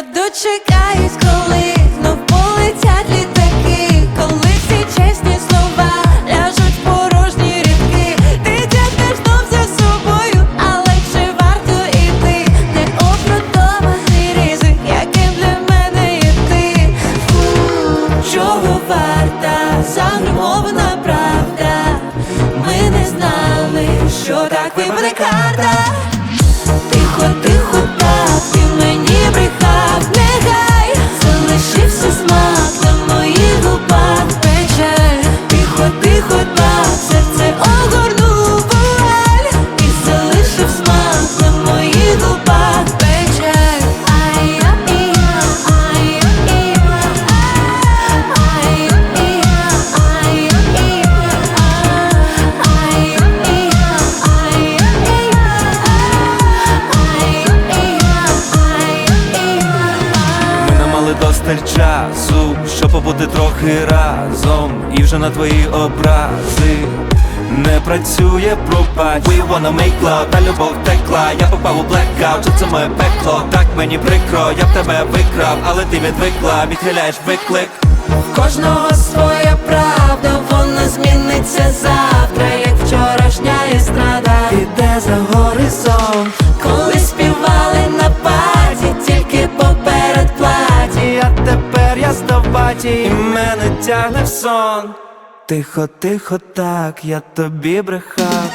Я дочекаюсь, коли знов полетять літаки, коли всі чесні слова ляжуть в порожні рідки. Ти тягнеш знов за собою, але чи варто іти? Неопродуманий ризик, яким для мене є ти? Фу, чого варта загримована правда? Ми не знали, що так випаде карта. Мали часу, щоб побути трохи разом, і вже на твої образи не працює пропач We wanna make love, та любов текла, я попав у blackout, це моє пекло, так мені прикро, я б тебе викрав, але ти відвикла, відхиляєш виклик. Кожного своя правда, вона зміниться завтра, як вчорашня естрада. Іде за горизонт, коли співали на паті, я і мене тягне в сон. Тихо, тихо, так, я тобі брехав.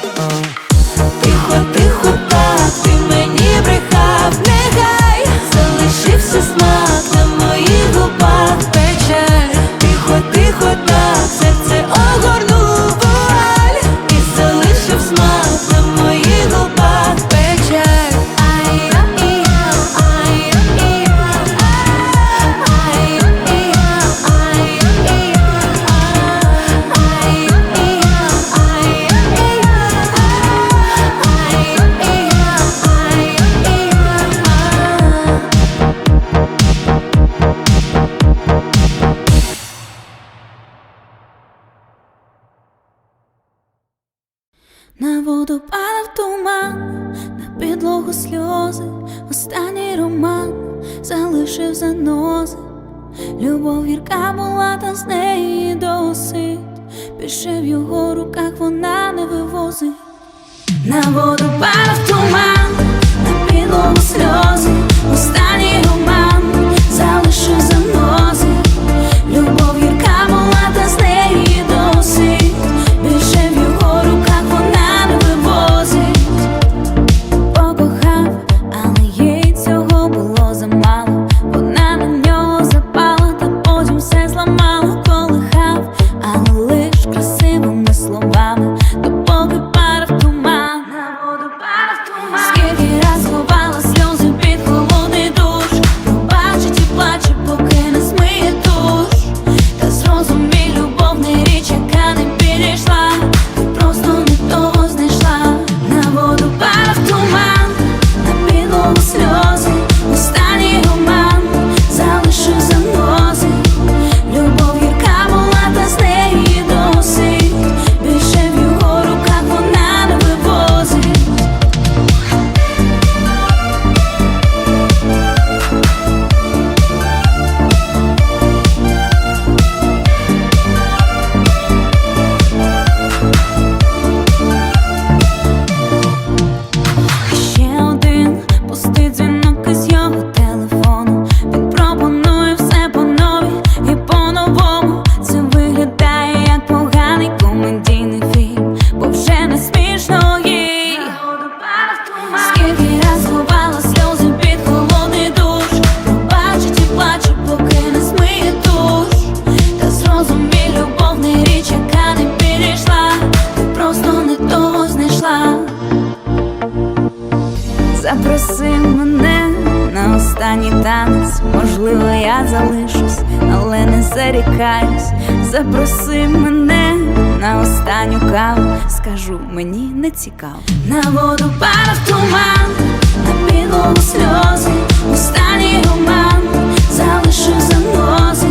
Тихо, тихо, так, ти мені брехав, нехай залишився смак на моїх губах печаль. Тихо, тихо, так, серце вивозить. На воду падав туман, танець, можливо, я залишусь, але не зарікаюсь. Запроси мене на останню каву, скажу, мені не цікаво. На воду падав туман, на підлогу сльози, останній роман залишу занози. Любов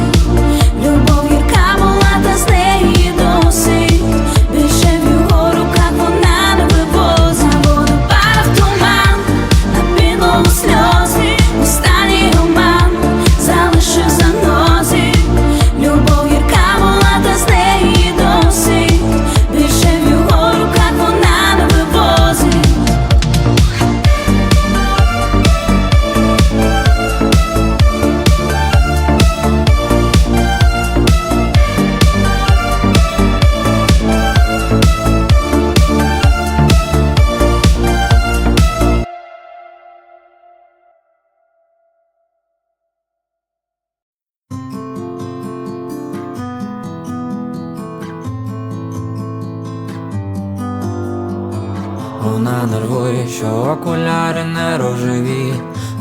нервує, що окуляри не рожеві.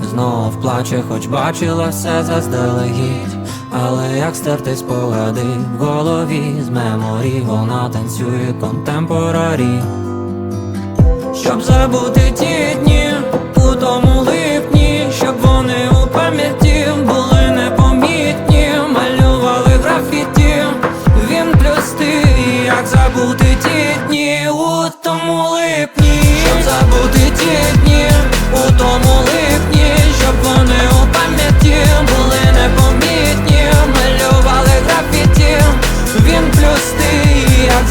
Знов плаче, хоч бачила все заздалегідь. Але як стерти спогади в голові з меморі, вона танцює контемпорарі. Щоб забути ті дні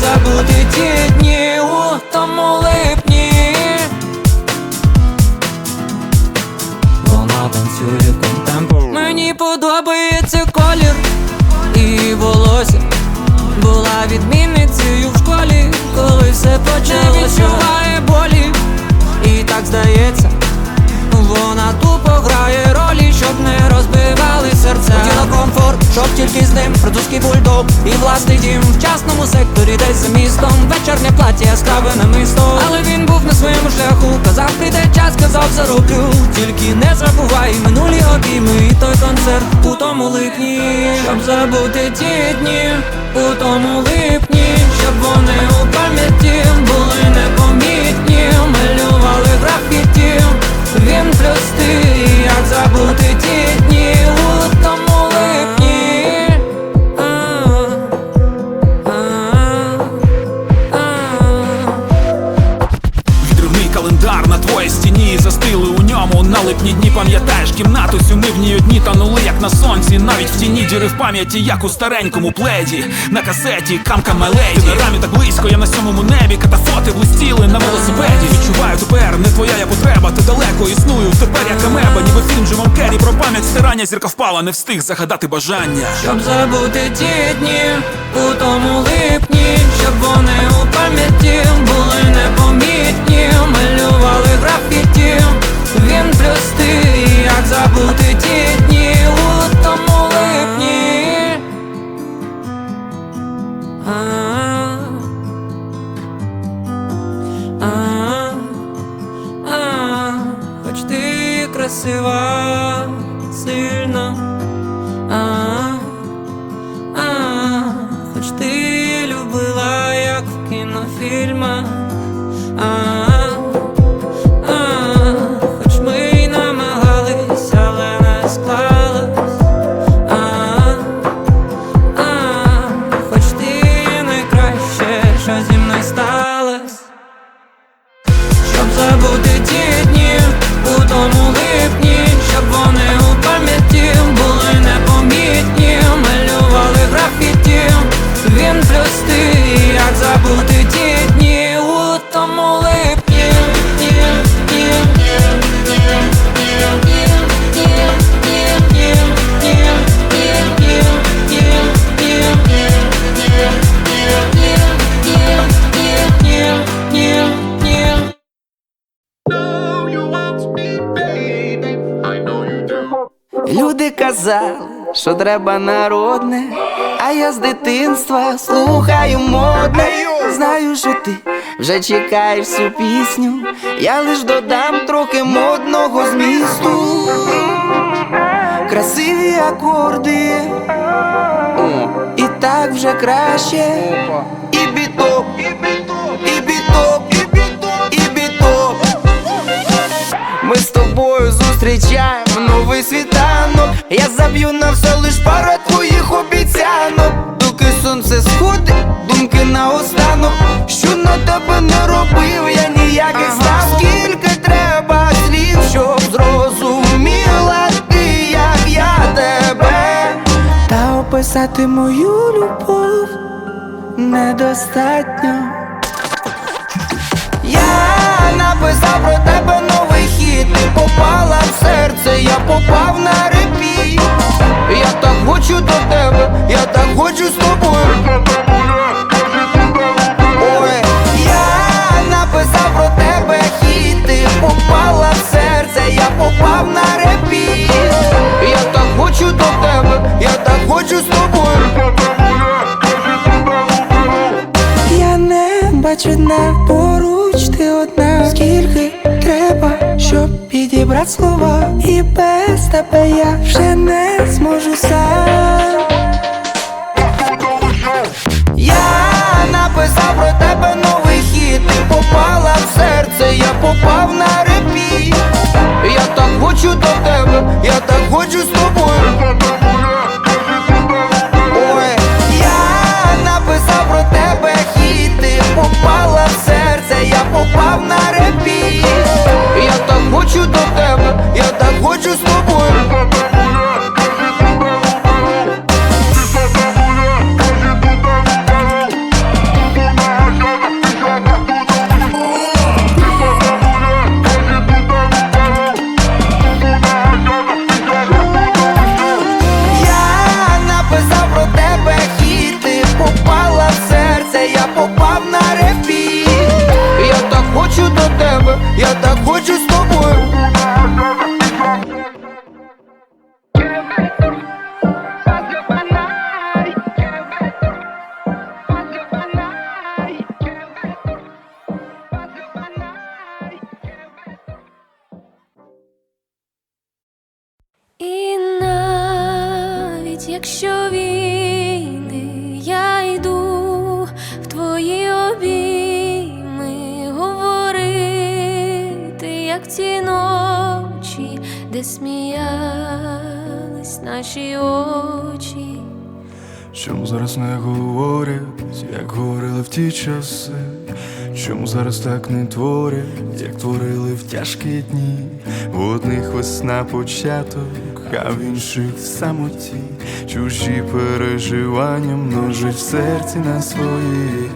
забути ті дні у тому липні. Вона танцює контемпо. Мені подобається колір і волосся. Була відмінницею в школі, коли все почалося. Не відчуває болі, і так здається Вона тупо грає ролі, щоб не розбивали серця. Хотіла комфорт, щоб тільки з ним французький бульдог. І власний дім в частному секторі, десь за містом. Вечірнє плаття яскраве намисто. Але він був на своєму шляху. Казав, прийде час, казав, зароблю Тільки не забувай минулі обійми. І той концерт у тому липні. Щоб забути ті дні у тому липні. Щоб вони у пам'яті були непомітні. Малювали графіті Він як забути ті дні липні дні пам'ятаєш кімнату сюни в ній одні танули, як на сонці, навіть в тіні діри в пам'яті, як у старенькому пледі, на касеті, камка меледі. Ти на рамі так близько, я на сьомому небі, катафоти блистіли на велосипеді. Відчуваю тепер, не твоя я потреба, ти далеко існую, тепер як амеба, ніби фільм Джимом Керрі про пам'ять стирання зірка впала, не встиг загадати бажання. Щоб забути ті дні у тому липні, щоб вони у пам'яті були непомітні, малювали графіті, він плюс ти, як забути ті дні Люди казали, що треба народне, а я з дитинства слухаю модне. Знаю, що ти вже чекаєш цю пісню. Я лиш додам трохи модного змісту. Красиві акорди, і так вже краще. І біток, і біток, і біток, і біток. Ми з тобою зустрічаємо новий світанок. Я заб'ю на все лиш пара твоїх обіцянок. Доки сонце сходить, думки наостанок. Що на тебе не робив, я ніяких став. Скільки треба слів, щоб зрозуміла ти, як я тебе. Та описати мою любов недостатньо. Я написав про тебе новий хіт Ти попала слова, і без тебе я вже не зможу сам. Я написав про тебе новий хіт Ти попала в серце, я попав на репіт Я так хочу до тебе, я так хочу з тобою я написав про тебе Ти попала в серце, я попав на репіт хочу до тебе, я так хочу з тобою якщо війни я йду в твої обійми говорити, як ті ночі, де сміялись наші очі. Чому зараз не говорять, як говорили в ті часи? Чому зараз так не творять, як творили в тяжкі дні? В одних весна початок, а в інших самоті. Чужі переживання множить в серці на свої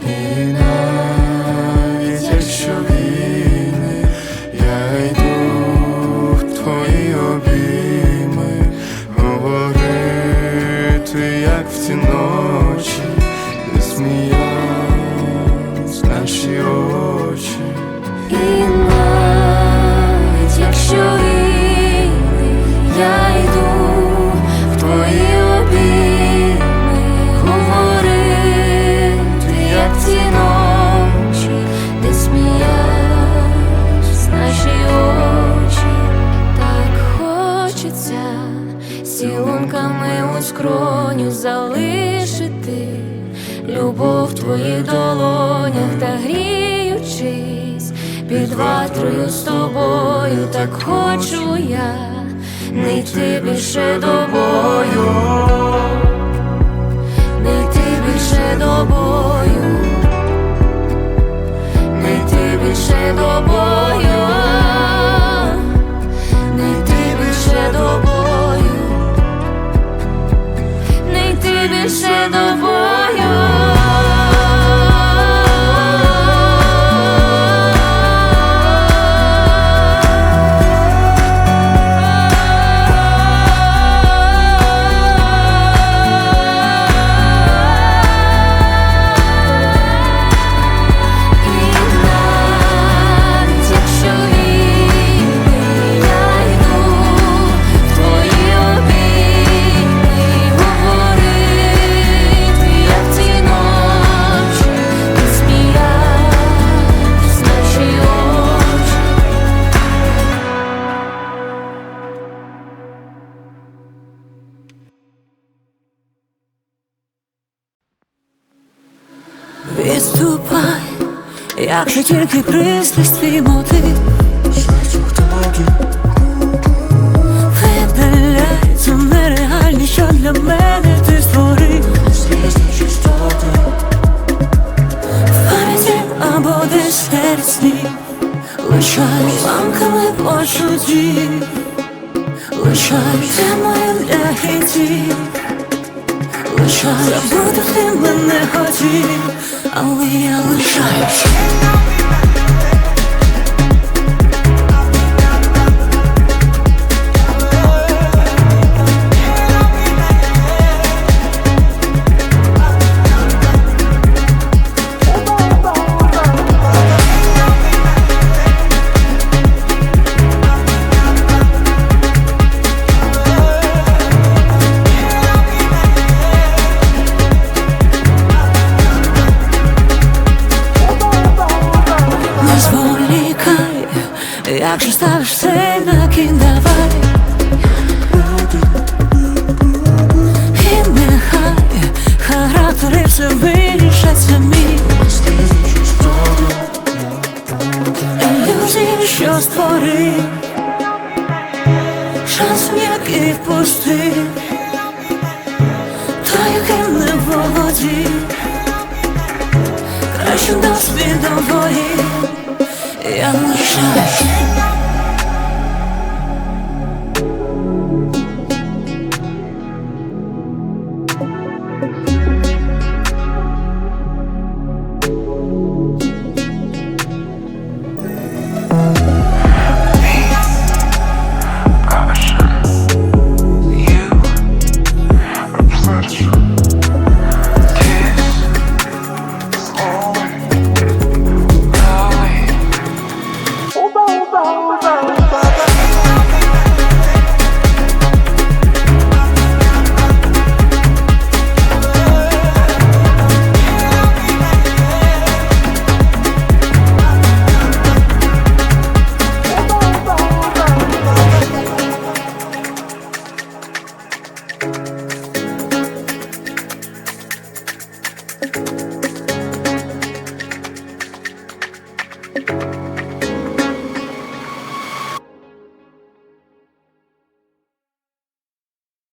так хочу я не йти більше до бою, не йти більше до бою, не йти більше до бою, не йти більше до бою, не йти більше до. Відступай, якщо тільки пристрасть твій мотив. Видаляй цю нереальність, для мене ти створив. В пам'яті або десь серед снів Лишай ламками почуттів Лишай темою для хитів Лишай забути ти мене хотів Але я Якщо ставиш це на кін, давай І нехай характери все вирішать самі. Ілюзії, що створив Шанс який впустив Та яким не володів Краще досвідом твоїм Я лишаюсь